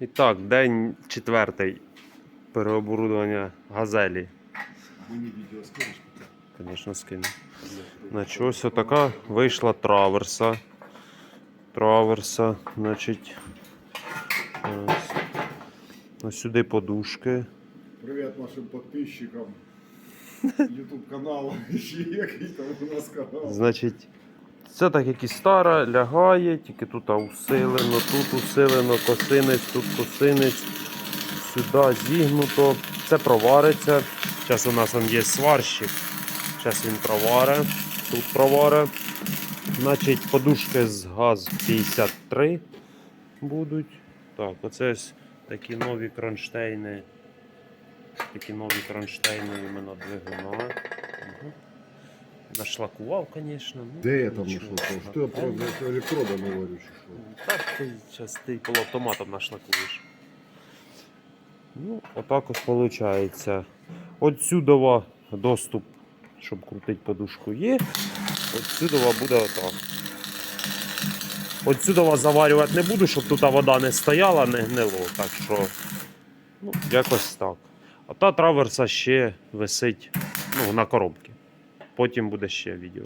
І так, день четвертий переоборудування газелі. Мені відео скинеш? Звісно, скину. Значить, ось така вийшла траверса. Траверса, значить. Ось, ось сюди подушки. Привіт нашим підписчикам. Ютуб канал, ще який там у нас канал. Значить, це так як і стара, лягає, тільки тут усилено, тут усилено, косинець, тут косинець, сюди зігнуто. Це провариться. Зараз у нас є сварщик. Зараз він проваре, тут проваре. Значить, подушки з газ 53 будуть. Так, оце ось такі нові кронштейни. Такі нові кронштейни іменно двигуна. Угу. Нашлакував, звісно. Ну, Де я там нічого знайшов? Що я про електрода чи що? Так, ти зараз ти полуавтоматом нашлакуєш. Ну, отак от виходить. Отсюдова доступ, щоб крутити подушку, є. Отсюдова буде отак. Отсюдова заварювати не буду, щоб тут вода не стояла, не гнило. Так що, ну, якось так. А та траверса ще висить ну, на коробці. Потім буде ще відео.